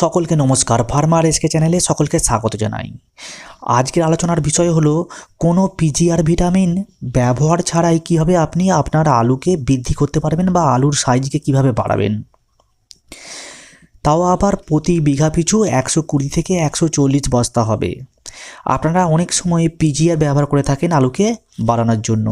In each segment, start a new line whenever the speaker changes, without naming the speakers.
সকলকে নমস্কার farmer SK চ্যানেলে সকলকে স্বাগত জানাই। আজকের আলোচনার বিষয় হলো, কোনো পিজিআর ভিটামিন ব্যবহার ছাড়াই কীভাবে আপনি আপনার আলুকে বৃদ্ধি করতে পারবেন বা আলুর সাইজকে কীভাবে বাড়াবেন? তাও আবার প্রতি বিঘা পিছু একশো কুড়ি থেকে একশো চল্লিশ বস্তা হবে। আপনারা অনেক সময় পিজিআর ব্যবহার করে থাকেন আলুকে বাড়ানোর জন্য।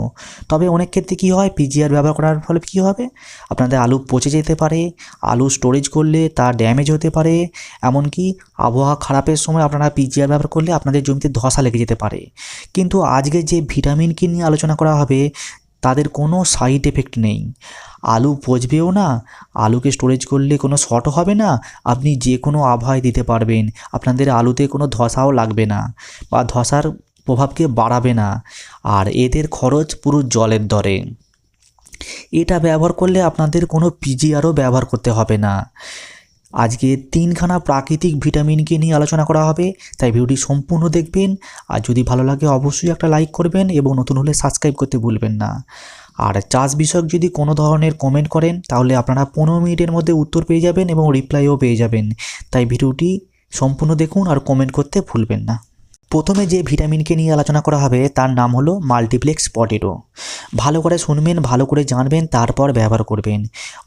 তবে অনেক ক্ষেত্রে কী হয় পিজিআর ব্যবহার করার ফলে কী হবে? আপনাদের আলু পচে যেতে পারে, আলু স্টোরেজ করলে তা ড্যামেজ হতে পারে, এমনকি আবহাওয়া খারাপের সময় আপনারা পিজিআর ব্যবহার করলে আপনাদের জমিতে ধসা লেগে যেতে পারে। কিন্তু আজকে যে ভিটামিনকে নিয়ে আলোচনা করা হবে তাদের কোনো সাইড এফেক্ট নেই। আলু পচবেও না, আলুকে স্টোরেজ করলে কোনো শর্ট হবে না, আপনি যে কোনো আবহাওয়ায় দিতে পারবেন। আপনাদের আলুতে কোনো ধসাও লাগবে না বা ধসার প্রভাবকে বাড়াবে না আর এদের খরচ পুরো জলের দরে। এটা ব্যবহার করলে আপনাদের কোনো পিজিআরও ব্যবহার করতে হবে না। আজকে তিনখানা প্রাকৃতিক ভিটামিনকে নিয়ে আলোচনা করা হবে, তাই ভিডিওটি সম্পূর্ণ দেখবেন। আর যদি ভালো লাগে, অবশ্যই একটা লাইক করবেন এবং নতুন হলে সাবস্ক্রাইব করতে ভুলবেন না। আর চাষ বিষয়ক যদি কোনো ধরনের কমেন্ট করেন, তাহলে আপনারা পনেরো মিনিটের মধ্যে উত্তর পেয়ে যাবেন এবং রিপ্লাইও পেয়ে যাবেন। তাই ভিডিওটি সম্পূর্ণ দেখুন আর কমেন্ট করতে ভুলবেন না। প্রথমে যে ভিটামিনকে নিয়ে আলোচনা করা হবে, তার নাম হলো মাল্টিপ্লেক্স পটেটো। ভালো করে শুনবেন, ভালো করে জানবেন, তারপর ব্যবহার করবেন।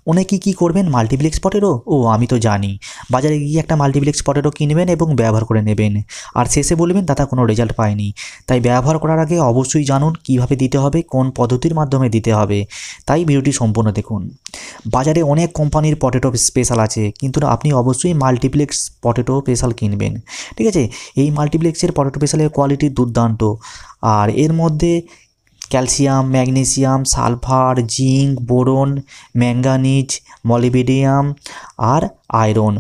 অনেকে কী করবেন, মাল্টিপ্লেক্স পটেটো? ও, আমি তো জানি। বাজারে গিয়ে একটা মাল্টিপ্লেক্স পটেটো কিনবেন এবং ব্যবহার করে নেবেন। আর শেষে বলবেন দাদা কোনো রেজাল্ট পায়নি। তাই ব্যবহার করার আগে অবশ্যই জানুন, কীভাবে দিতে হবে, কোন পদ্ধতির মাধ্যমে দিতে হবে। তাই ভিডিওটি সম্পূর্ণ দেখুন। বাজারে অনেক কোম্পানির পটেটো স্পেশাল আছে, কিন্তু আপনি অবশ্যই মাল্টিপ্লেক্স পটেটো স্পেশাল কিনবেন। ঠিক আছে? এই মাল্টিপ্লেক্সের পটেটো স্পেশালের কোয়ালিটি দুর্দান্ত। আর এর মধ্যে calcium magnesium sulphur zinc boron manganese molybdenum আর আয়রন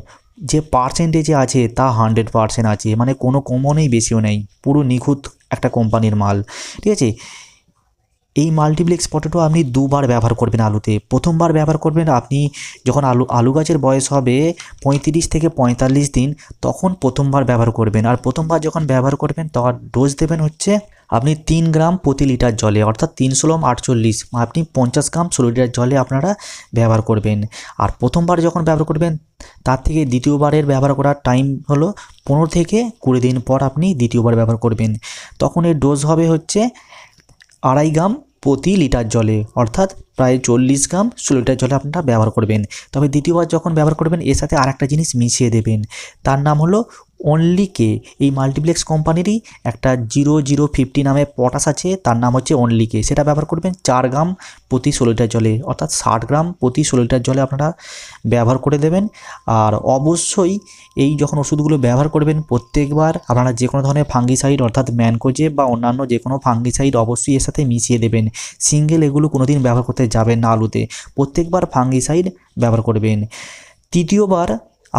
যে পার্সেন্টেজে আছে তা হান্ড্রেড পার্সেন্ট আছে। মানে কোনো কমনেই বেশিও নেই। পুরো নিখুঁত একটা কোম্পানির মাল। ঠিক আছে? এই মাল্টিপ্লেক্স পটেটো আপনি দুবার ব্যবহার করবেন আলুতে। প্রথমবার ব্যবহার করবেন আপনি যখন আলু আলু গাছের বয়স হবে পঁয়ত্রিশ থেকে পঁয়তাল্লিশ দিন, তখন প্রথমবার ব্যবহার করবেন। আর প্রথমবার যখন ব্যবহার করবেন তখন ডোজ দেবেন হচ্ছে আপনি তিন গ্রাম প্রতি লিটার জলে, অর্থাৎ তিন ষোলোম আটচল্লিশ, আপনি পঞ্চাশ গ্রাম ষোলো লিটার জলে আপনারা ব্যবহার করবেন। আর প্রথমবার যখন ব্যবহার করবেন, তার থেকে দ্বিতীয়বারের ব্যবহার করার টাইম হলো পনেরো থেকে কুড়ি দিন পর আপনি দ্বিতীয়বার ব্যবহার করবেন। তখন এর ডোজ হবে হচ্ছে আড়াই গ্রাম প্রতি লিটার জলে, অর্থাৎ প্রায় চল্লিশ গ্রাম ষোলো লিটার জলে আপনারা ব্যবহার করবেন। তবে দ্বিতীয়বার যখন ব্যবহার করবেন, এর সাথে আর একটা জিনিস মিশিয়ে দেবেন। তার নাম হলো অনলি কে এই মাল্টিপ্লেক্স কোম্পানিরই একটা জিরো জিরো ফিফটি নামে পটাশ আছে তার নাম হচ্ছে অনলি কে সেটা ব্যবহার করবেন চার গ্রাম প্রতি ষোলো লিটার জলে, অর্থাৎ ষাট গ্রাম প্রতি ষোলো লিটার জলে আপনারা ব্যবহার করে দেবেন। আর অবশ্যই এই যখন ওষুধগুলো ব্যবহার করবেন, প্রত্যেকবার আপনারা যে কোনো ধরনের ফাঙ্গিসাইড অর্থাৎ ম্যানকোজে বা অন্যান্য যে কোনো ফাঙ্গিসাইড অবশ্যই এর সাথে মিশিয়ে দেবেন। সিঙ্গেল এগুলো কোনো দিন ব্যবহার করতে যাবেন না আলুতে। প্রত্যেকবার ফাঙ্গিসাইড ব্যবহার করবেন। তৃতীয়বার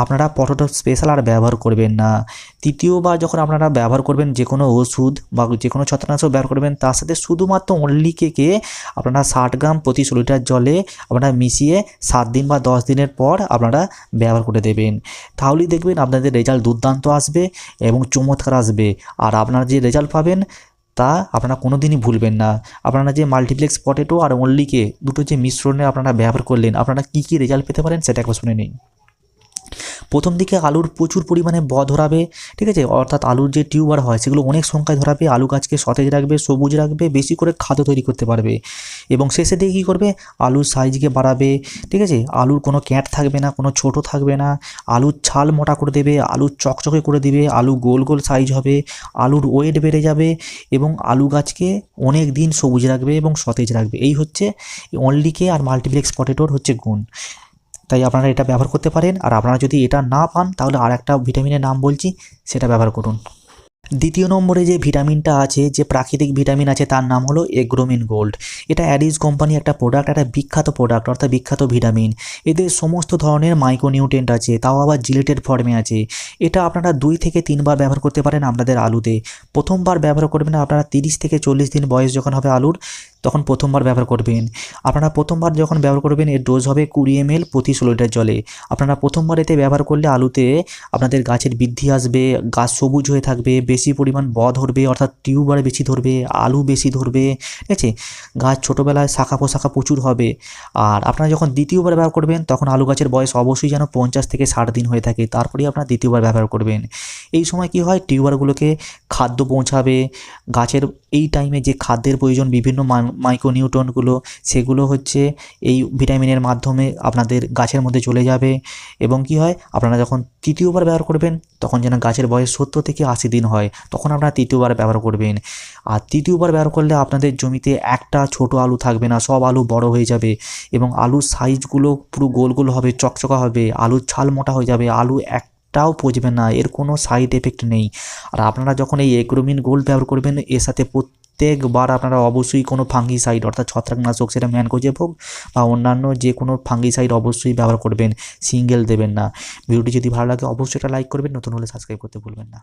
আপনারা পটেটো স্পেশাল আর ব্যবহার করবেন না। তৃতীয়বার যখন আপনারা ব্যবহার করবেন যে কোনো ওষুধ বা যে কোনো ছত্রনাশক ব্যবহার করবেন, তার সাথে শুধুমাত্র অনলি কেকে আপনারা ষাট গ্রাম প্রতি ষোলো লিটার জলে আপনারা মিশিয়ে সাত দিন বা দশ দিনের পর আপনারা ব্যবহার করে দেবেন। তাহলেই দেখবেন আপনাদের রেজাল্ট দুর্দান্ত আসবে এবং চমৎকার আসবে। আর আপনারা যে রেজাল্ট পাবেন, তা আপনারা কোনো দিনই ভুলবেন না। আপনারা যে মাল্টিপ্লেক্স পটেটো আর অনলিকে দুটো যে মিশ্রণে আপনারা ব্যবহার করলেন, আপনারা কী কী রেজাল্ট পেতে পারেন সেটা একবার শুনে নিন। প্রথম দিকে আলুর প্রচুর পরিমাণে ব ধরাবে, ঠিক আছে? অর্থাৎ আলুর যে টিউবার হয়, সেগুলো অনেক সংখ্যায় ধরাবে, আলু গাছকে সতেজ রাখবে, সবুজ রাখবে, বেশি করে খাদ্য তৈরি করতে পারবে। এবং শেষের দিকে কী করবে? আলুর সাইজকে বাড়াবে, ঠিক আছে? আলুর কোনো ক্যাট থাকবে না, কোনো ছোট থাকবে না। আলুর ছাল মোটা করে দেবে, আলুর চকচকে করে দিবে, আলু গোল গোল সাইজ হবে, আলুর ওয়েট বেড়ে যাবে এবং আলু গাছকে অনেক দিন সবুজ রাখবে এবং সতেজ রাখবে। এই হচ্ছে অনলিকে আর মাল্টিপ্লেক্স পটেটোর হচ্ছে গুণ। তাই আপনারা এটা ব্যবহার করতে পারেন। আর আপনারা যদি এটা না পান, তাহলে আর একটা ভিটামিনের নাম বলছি, সেটা ব্যবহার করুন। দ্বিতীয় নম্বরে যে ভিটামিনটা আছে, যে প্রাকৃতিক ভিটামিন আছে, তার নাম হলো এগ্রোমিন গোল্ড। এটা অ্যাডিস কোম্পানি একটা প্রোডাক্ট একটা বিখ্যাত প্রোডাক্ট অর্থাৎ বিখ্যাত ভিটামিন। এদের সমস্ত ধরনের মাইক্রোনিউট্রেন্ট আছে, তাও আবার জিলেটেড ফর্মে আছে। এটা আপনারা দুই থেকে তিনবার ব্যবহার করতে পারেন আপনাদের আলুতে। প্রথমবার ব্যবহার করবেন আপনারা তিরিশ থেকে চল্লিশ দিন বয়স যখন হবে আলুর তখন প্রথমবার ব্যবহার করবেন। আপনারা প্রথমবার যখন ব্যবহার করবেন, এর ডোজ হবে কুড়ি এম প্রতি ষোলো লিটার জলে। আপনারা প্রথমবার এতে ব্যবহার করলে আলুতে আপনাদের গাছের বৃদ্ধি আসবে, গাছ সবুজ হয়ে থাকবে, বেশি পরিমাণ ব ধরবে, অর্থাৎ টিউবার বেশি ধরবে, আলু বেশি ধরবে, ঠিক আছে? গাছ ছোটোবেলায় শাখা পোশাখা প্রচুর হবে। আর আপনারা যখন দ্বিতীয়বার ব্যবহার করবেন, তখন আলু গাছের বয়স অবশ্যই যেন পঞ্চাশ থেকে ষাট দিন হয়ে থাকে। তারপরেই আপনারা দ্বিতীয়বার ব্যবহার করবেন। এই সময় কি হয়? টিউবারগুলোকে খাদ্য পৌঁছাবে, গাছের এই টাইমে যে খাদ্যের প্রয়োজন, বিভিন্ন মাইক্রোনিউটনগুলো সেগুলো হচ্ছে এই ভিটামিনের মাধ্যমে আপনাদের গাছের মধ্যে চলে যাবে। এবং কি হয়? আপনারা যখন তৃতীয়বার ব্যবহার করবেন, তখন যেন গাছের বয়স সত্তর থেকে আশি দিন হয়, তখন আপনারা তৃতীয়বার ব্যবহার করবেন। আর তৃতীয়বার ব্যবহার করলে আপনাদের জমিতে একটা ছোট আলু থাকবে না, সব আলু বড় হয়ে যাবে এবং আলুর সাইজগুলো পুরো গোল গোল হবে, চকচকা হবে, আলুর ছাল মোটা হয়ে যাবে, আলু একটাও পচবে না, এর কোনো সাইড এফেক্ট নেই। আর আপনারা যখন এই এগ্রোমিন গোল্ড ব্যবহার করবেন, এর সাথে প্রত্যেকবার আপনারা অবশ্যই কোনো ফাঙ্গিসাইড অর্থাৎ ছত্রাকনাশক সেটা ম্যানকোজে হোক বা অন্যান্য যে কোনো ফাঙ্গিসাইড অবশ্যই ব্যবহার করবেন সিঙ্গেল দেবেন না। ভিডিওটি যদি ভালো লাগে, অবশ্যই এটা লাইক করবেন, নতুন হলে সাবস্ক্রাইব করতে ভুলবেন না।